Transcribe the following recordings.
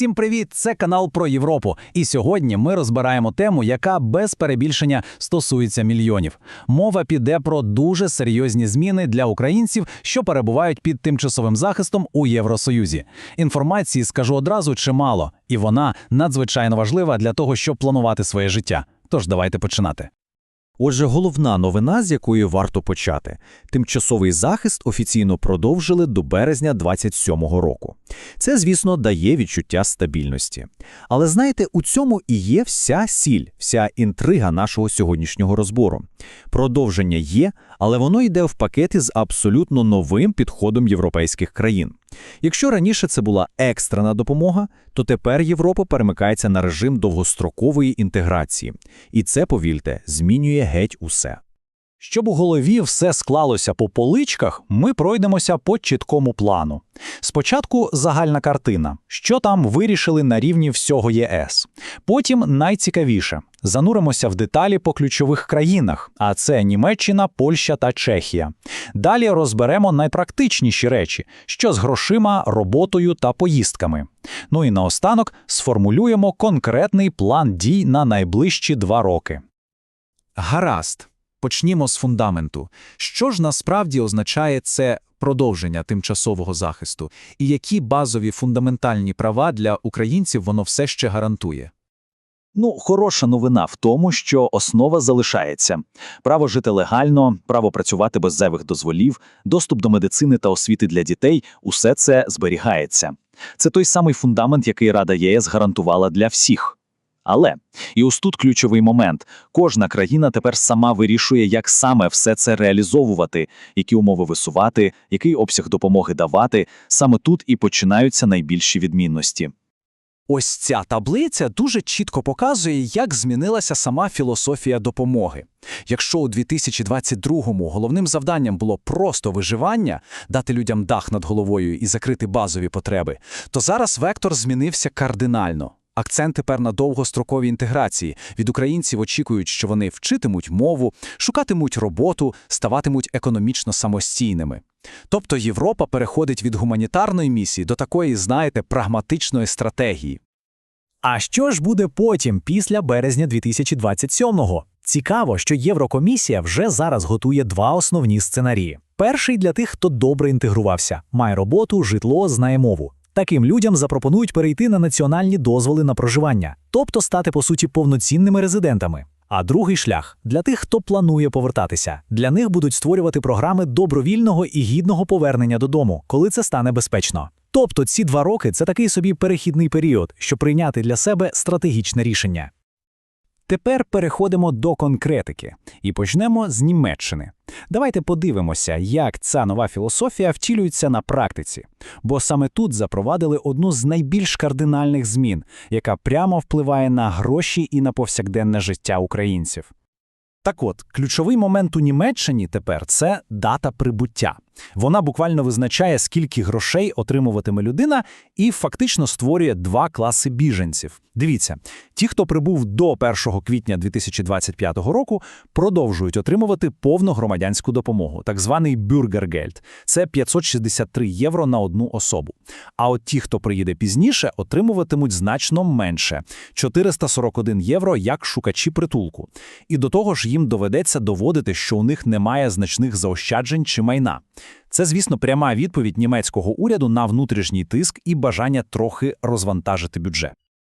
Всім привіт! Це канал про Європу. І сьогодні ми розбираємо тему, яка без перебільшення стосується мільйонів. Мова піде про дуже серйозні зміни для українців, що перебувають під тимчасовим захистом у Євросоюзі. Інформації скажу одразу чимало, і вона надзвичайно важлива для того, щоб планувати своє життя. Тож давайте починати. Отже, головна новина, з якої варто почати. Тимчасовий захист офіційно продовжили до березня 27-го року. Це, звісно, дає відчуття стабільності. Але знаєте, у цьому і є вся сіль, вся інтрига нашого сьогоднішнього розбору. Продовження є, але воно йде в пакеті з абсолютно новим підходом європейських країн. Якщо раніше це була екстрена допомога, то тепер Європа перемикається на режим довгострокової інтеграції. І це, повільте, змінює геть усе. Щоб у голові все склалося по поличках, ми пройдемося по чіткому плану. Спочатку загальна картина, що там вирішили на рівні всього ЄС. Потім найцікавіше зануримося в деталі по ключових країнах, а це Німеччина, Польща та Чехія. Далі розберемо найпрактичніші речі, що з грошима, роботою та поїздками. Ну і наостанок сформулюємо конкретний план дій на найближчі два роки. Гаразд. Почнімо з фундаменту. Що ж насправді означає це продовження тимчасового захисту, і які базові фундаментальні права для українців воно все ще гарантує? Ну, хороша новина в тому, що основа залишається: право жити легально, право працювати без зайвих дозволів, доступ до медицини та освіти для дітей усе це зберігається. Це той самий фундамент, який Рада ЄС гарантувала для всіх. Але і ось тут ключовий момент: кожна країна тепер сама вирішує, як саме все це реалізовувати, які умови висувати, який обсяг допомоги давати. Саме тут і починаються найбільші відмінності. Ось ця таблиця дуже чітко показує, як змінилася сама філософія допомоги. Якщо у 2022-му головним завданням було просто виживання, дати людям дах над головою і закрити базові потреби, то зараз вектор змінився кардинально. Акцент тепер на довгостроковій інтеграції. Від українців очікують, що вони вчитимуть мову, шукатимуть роботу, ставатимуть економічно самостійними. Тобто Європа переходить від гуманітарної місії до такої, знаєте, прагматичної стратегії. А що ж буде потім, після березня 2027-го? Цікаво, що Єврокомісія вже зараз готує два основні сценарії. Перший для тих, хто добре інтегрувався, має роботу, житло, знає мову. Таким людям запропонують перейти на національні дозволи на проживання, тобто стати по суті повноцінними резидентами. А другий шлях для тих, хто планує повертатися. Для них будуть створювати програми добровільного і гідного повернення додому, коли це стане безпечно. Тобто ці два роки це такий собі перехідний період, щоб прийняти для себе стратегічне рішення. Тепер переходимо до конкретики і почнемо з Німеччини. Давайте подивимося, як ця нова філософія втілюється на практиці, бо саме тут запровадили одну з найбільш кардинальних змін, яка прямо впливає на гроші і на повсякденне життя українців. Так от, ключовий момент у Німеччині тепер це дата прибуття. Вона буквально визначає, скільки грошей отримуватиме людина, і фактично створює два класи біженців. Дивіться, ті, хто прибув до 1 квітня 2025 року, продовжують отримувати повну громадянську допомогу, так званий бюргергельд. Це 563 євро на одну особу. А от ті, хто приїде пізніше, отримуватимуть значно менше 441 євро як шукачі притулку. І до того ж їм доведеться доводити, що у них немає значних заощаджень чи майна. Це, звісно, пряма відповідь німецького уряду на внутрішній тиск і бажання трохи розвантажити бюджет.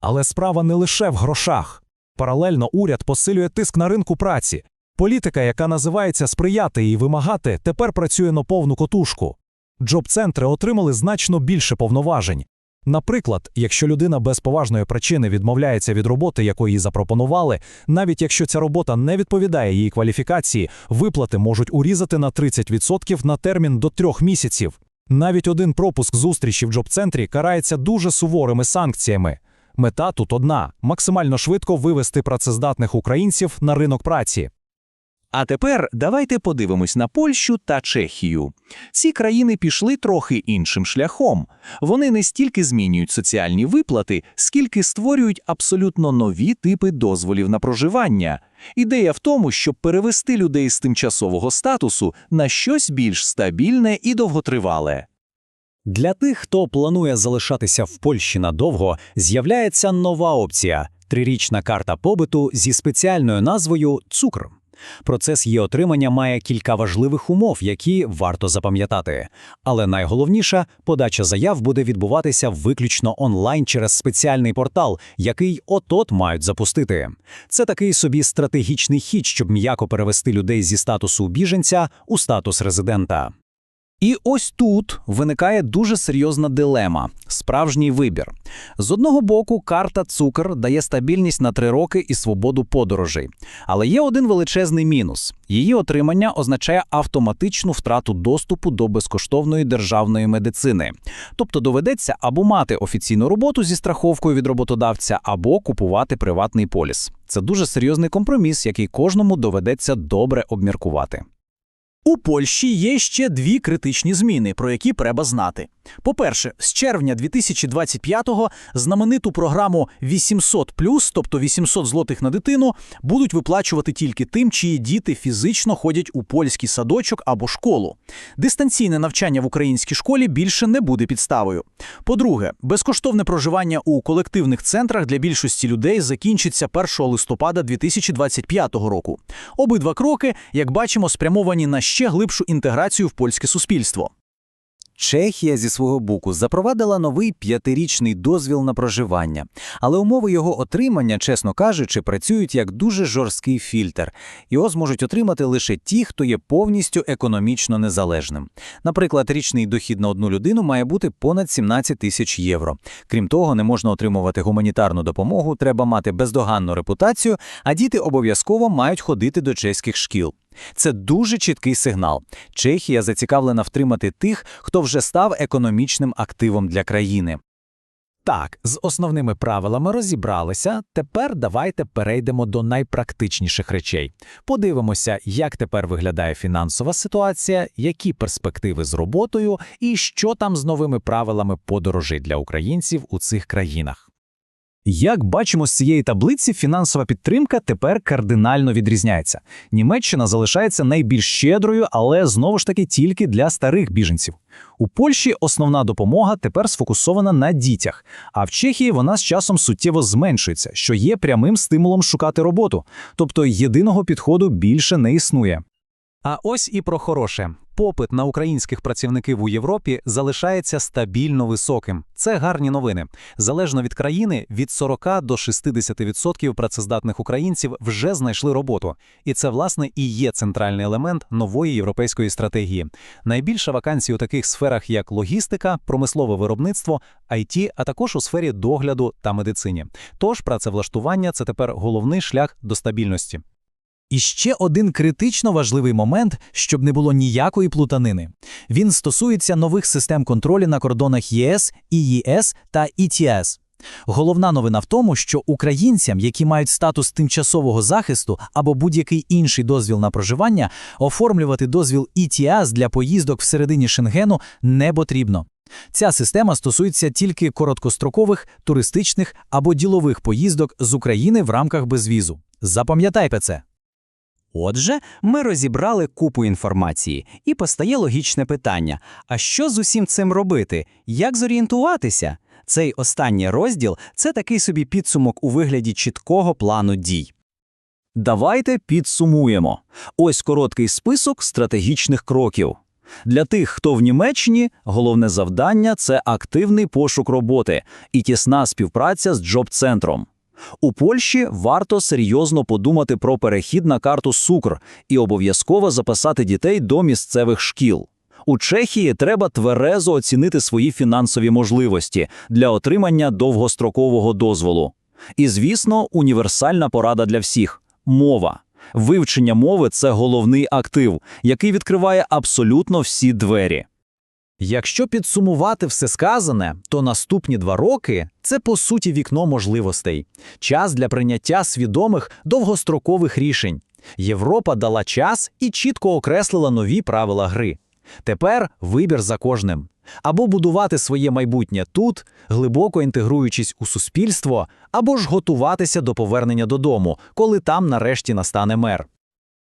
Але справа не лише в грошах. Паралельно уряд посилює тиск на ринку праці. Політика, яка називається сприяти і вимагати, тепер працює на повну котушку. Джоб-центри отримали значно більше повноважень. Наприклад, якщо людина без поважної причини відмовляється від роботи, яку їй запропонували, навіть якщо ця робота не відповідає її кваліфікації, виплати можуть урізати на 30% на термін до трьох місяців. Навіть один пропуск зустрічі в джоб-центрі карається дуже суворими санкціями. Мета тут одна максимально швидко вивести працездатних українців на ринок праці. А тепер давайте подивимось на Польщу та Чехію. Ці країни пішли трохи іншим шляхом. Вони не стільки змінюють соціальні виплати, скільки створюють абсолютно нові типи дозволів на проживання. Ідея в тому, щоб перевести людей з тимчасового статусу на щось більш стабільне і довготривале. Для тих, хто планує залишатися в Польщі надовго, з'являється нова опція трирічна карта побиту зі спеціальною назвою Цукр. Процес її отримання має кілька важливих умов, які варто запам'ятати. Але найголовніше, подача заяв буде відбуватися виключно онлайн через спеціальний портал, який от-от мають запустити. Це такий собі стратегічний хід, щоб м'яко перевести людей зі статусу біженця у статус резидента. І ось тут виникає дуже серйозна дилема – справжній вибір. З одного боку, карта «Цукр» дає стабільність на три роки і свободу подорожей. Але є один величезний мінус. Її отримання означає автоматичну втрату доступу до безкоштовної державної медицини. Тобто доведеться або мати офіційну роботу зі страховкою від роботодавця, або купувати приватний поліс. Це дуже серйозний компроміс, який кожному доведеться добре обміркувати. У Польщі є ще дві критичні зміни, про які треба знати. По-перше, з червня 2025-го знамениту програму 800+, тобто 800 злотих на дитину, будуть виплачувати тільки тим, чиї діти фізично ходять у польський садочок або школу. Дистанційне навчання в українській школі більше не буде підставою. По-друге, безкоштовне проживання у колективних центрах для більшості людей закінчиться 1 листопада 2025 року. Обидва кроки, як бачимо, спрямовані на ще глибшу інтеграцію в польське суспільство. Чехія зі свого боку запровадила новий п'ятирічний дозвіл на проживання, але умови його отримання, чесно кажучи, працюють як дуже жорсткий фільтр. Його зможуть отримати лише ті, хто є повністю економічно незалежним. Наприклад, річний дохід на одну людину має бути понад 17 тисяч євро. Крім того, не можна отримувати гуманітарну допомогу, треба мати бездоганну репутацію, а діти обов'язково мають ходити до чеських шкіл. Це дуже чіткий сигнал. Чехія зацікавлена втримати тих, хто вже став економічним активом для країни. Так, з основними правилами розібралися. Тепер давайте перейдемо до найпрактичніших речей. Подивимося, як тепер виглядає фінансова ситуація, які перспективи з роботою і що там з новими правилами подорожей для українців у цих країнах. Як бачимо з цієї таблиці, фінансова підтримка тепер кардинально відрізняється. Німеччина залишається найбільш щедрою, але знову ж таки тільки для старих біженців. У Польщі основна допомога тепер сфокусована на дітях, а в Чехії вона з часом суттєво зменшується, що є прямим стимулом шукати роботу, тобто єдиного підходу більше не існує. А ось і про хороше. Попит на українських працівників у Європі залишається стабільно високим. Це гарні новини. Залежно від країни, від 40 до 60% працездатних українців вже знайшли роботу. І це, власне, і є центральний елемент нової європейської стратегії. Найбільше вакансій у таких сферах, як логістика, промислове виробництво, IT, а також у сфері догляду та медицині. Тож працевлаштування це тепер головний шлях до стабільності. І ще один критично важливий момент, щоб не було ніякої плутанини. Він стосується нових систем контролю на кордонах ЄС, ІЄС та ІТС. Головна новина в тому, що українцям, які мають статус тимчасового захисту або будь-який інший дозвіл на проживання, оформлювати дозвіл ІТАС для поїздок всередині Шенгену не потрібно. Ця система стосується тільки короткострокових, туристичних або ділових поїздок з України в рамках безвізу. Запам'ятайте це. Отже, ми розібрали купу інформації, і постає логічне питання: а що з усім цим робити? Як зорієнтуватися? Цей останній розділ це такий собі підсумок у вигляді чіткого плану дій. Давайте підсумуємо. Ось короткий список стратегічних кроків. Для тих, хто в Німеччині, головне завдання це активний пошук роботи і тісна співпраця з джоб-центром. У Польщі варто серйозно подумати про перехід на карту Сукр і обов'язково записати дітей до місцевих шкіл. У Чехії треба тверезо оцінити свої фінансові можливості для отримання довгострокового дозволу. І, звісно, універсальна порада для всіх мова. Вивчення мови це головний актив, який відкриває абсолютно всі двері. Якщо підсумувати все сказане, то наступні два роки це по суті вікно можливостей, час для прийняття свідомих довгострокових рішень. Європа дала час і чітко окреслила нові правила гри. Тепер вибір за кожним. Або будувати своє майбутнє тут, глибоко інтегруючись у суспільство, або ж готуватися до повернення додому, коли там нарешті настане мер.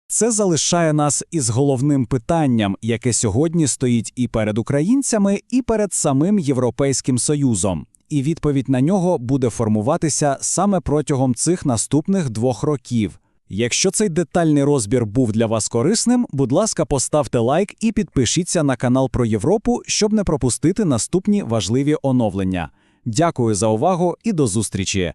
Це залишає нас із головним питанням, яке сьогодні стоїть і перед українцями, і перед самим Європейським Союзом. І відповідь на нього буде формуватися саме протягом цих наступних двох років. Якщо цей детальний розбір був для вас корисним, будь ласка, поставте лайк і підпишіться на канал про Європу, щоб не пропустити наступні важливі оновлення. Дякую за увагу і до зустрічі!